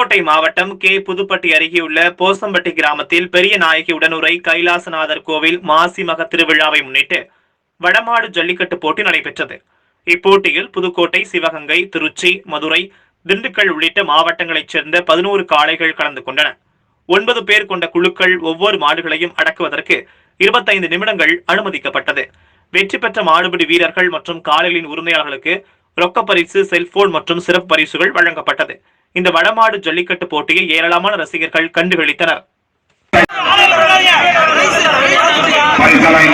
புதுக்கோட்டை மாவட்டம் கே புதுப்பட்டி அருகேயுள்ள போசம்பட்டி கிராமத்தில் பெரிய நாயகி உடனுரை கைலாசநாதர் கோவில் மாசி மக திருவிழாவை முன்னிட்டு வடமாடு ஜல்லிக்கட்டு போட்டி நடைபெற்றது. இப்போட்டியில் புதுக்கோட்டை சிவகங்கை திருச்சி மதுரை திண்டுக்கல் உள்ளிட்ட மாவட்டங்களைச் சேர்ந்த பதினோரு காளைகள் கலந்து கொண்டன. ஒன்பது பேர் கொண்ட குழுக்கள் ஒவ்வொரு மாடுகளையும் அடக்குவதற்கு இருபத்தைந்து நிமிடங்கள் அனுமதிக்கப்பட்டது. வெற்றி பெற்ற மாடுபிடி வீரர்கள் மற்றும் காளைகளின் உரிமையாளர்களுக்கு ரொக்க பரிசு செல்போன் மற்றும் சிறப்பு பரிசுகள் வழங்கப்பட்டது. இந்த வடமாடு ஜல்லிக்கட்டு போட்டியை ஏராளமான ரசிகர்கள் கண்டுகளித்தனர். பரிசெல்லாம்